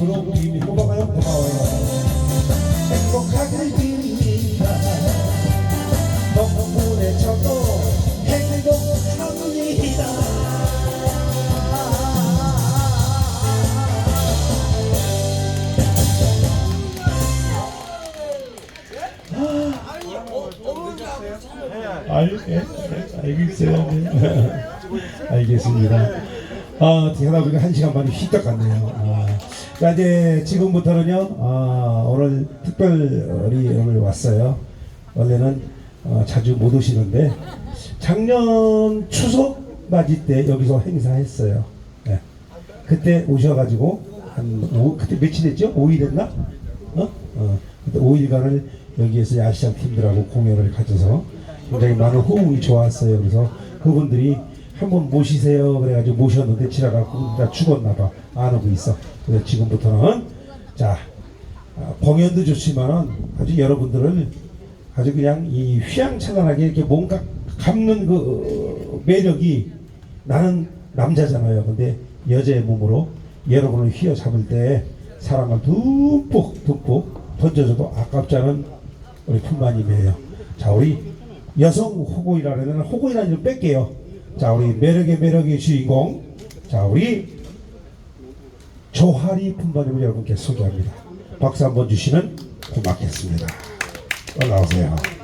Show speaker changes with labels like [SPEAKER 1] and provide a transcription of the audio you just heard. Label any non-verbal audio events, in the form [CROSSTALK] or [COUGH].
[SPEAKER 1] 진심으로 빕니다 고마워요 고마워요 행복하길 빕니다 덕분에 저도 행복합니다 알겠, 알겠어요. 네. [LAUGHS] 알겠습니다. 아, 우리가 한 시간 반이 휘딱 갔네요. 아, 자, 이제 지금부터는요, 아, 오늘 특별히 오늘 왔어요. 원래는 어, 자주 못 오시는데, 작년 추석 맞이 때 여기서 행사했어요. 네. 그때 오셔가지고, 한, 오, 그때 며칠 했죠? 5일 했나? 어? 어. 그때 5일간을 여기에서 야시장 팀들하고 공연을 가져서 굉장히 많은 호응이 좋았어요. 그래서 그분들이 한번 모시세요. 그래가지고 모셨는데 지나가고 다 죽었나 봐. 안 오고 있어. 그래서 지금부터는 자, 아, 공연도 좋지만은 아주 여러분들을 아주 그냥 이 휘황찬란하게 이렇게 뭔가 감는 그 어, 매력이 나는 남자잖아요. 근데 여자의 몸으로 여러분을 휘어잡을 때 사랑을 듬뿍 듬뿍 던져줘도 아깝지 않은 우리 품마님이에요. 자, 우리 여성 호고이라는 호고이라는 이름 뺄게요. 자, 우리 매력의 매력의 주인공. 자, 우리 조하리 품마님을 여러분께 소개합니다. 박수 한번 주시면 고맙겠습니다. 올라오세요.